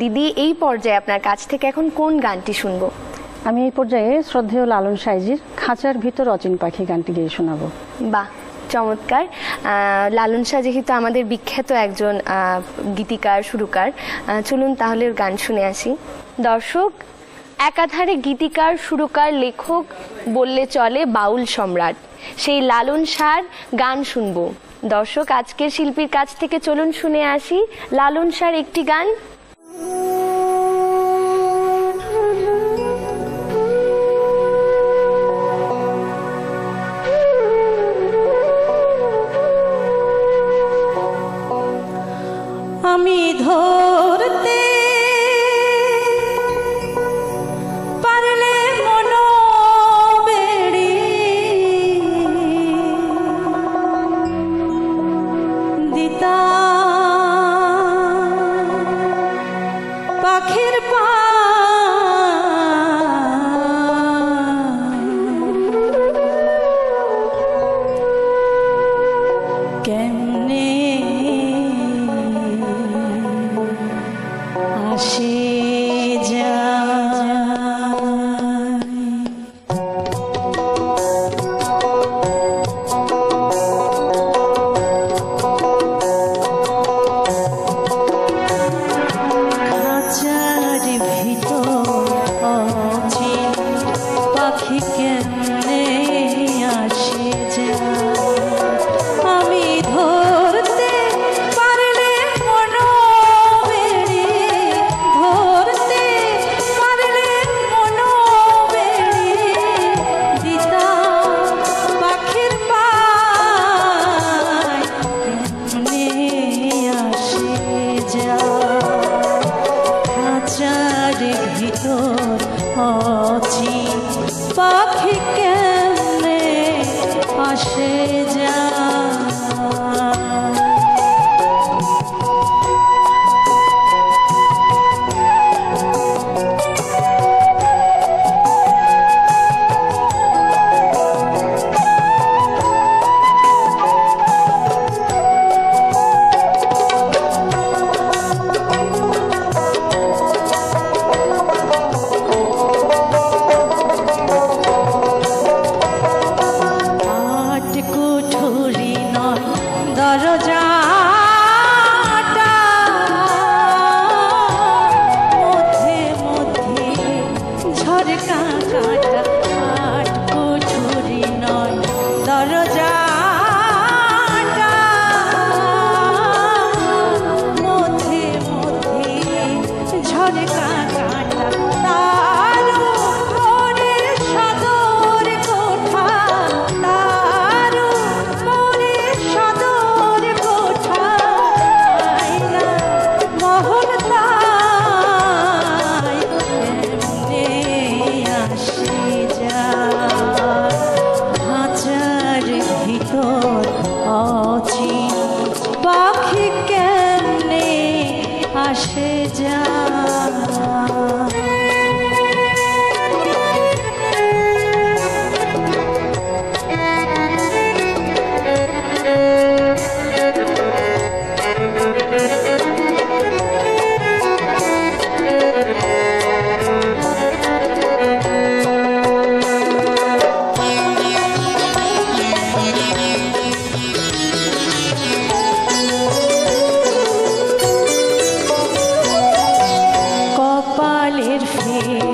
দিদি এই পর্যায়ে আপনার কাছ থেকে এখন কোন গানটি শুনব? আমি এই পর্যায়ে শ্রদ্ধেয় লালন সাইজির খাঁচার ভিতর অচিন পাখি গানটি গিয়ে শোনাবো। বাহ চমৎকার। লালন শাহ যেহেতু আমাদের বিখ্যাত একজন গীতিকার সুরকার চলুন তাহলে ওর গান শুনে আসি। দর্শক একাধারে গীতিকার সুরকার লেখক বললে চলে বাউল সম্রাট। সেই লালন শাহর গান শুনব। দর্শক আজকের শিল্পীর কাছ থেকে চলুন শুনে আসি। লালন শাহর একটি গান আমি ধরতে পারলে মন বেড়ে দিতা পাখির আসে काटा काट Oh,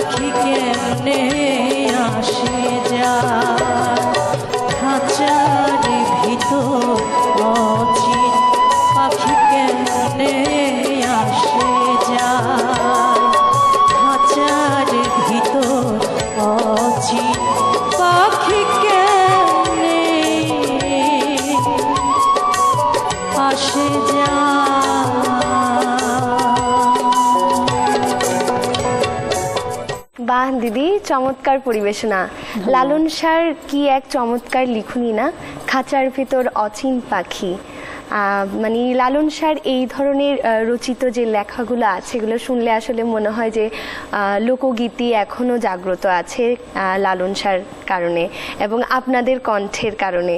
পাখি কেমনে আসে যা খাঁচার ভিতর অচিন পাখি কেমনে আসে যা খাঁচার ভিতর অচিন পাখি কেমনে আসে বাহ দিদি চমৎকার পরিবেশনা। লালন সার কি এক চমৎকার লিখুনি না? খাঁচার ভেতর অচিন পাখি। মানে লালন সার এই ধরনের রচিত যে লেখাগুলো আছে এগুলো শুনলে আসলে মনে হয় যে লোকগীতি এখনও জাগ্রত আছে লালন সার কারণে এবং আপনাদের কণ্ঠের কারণে।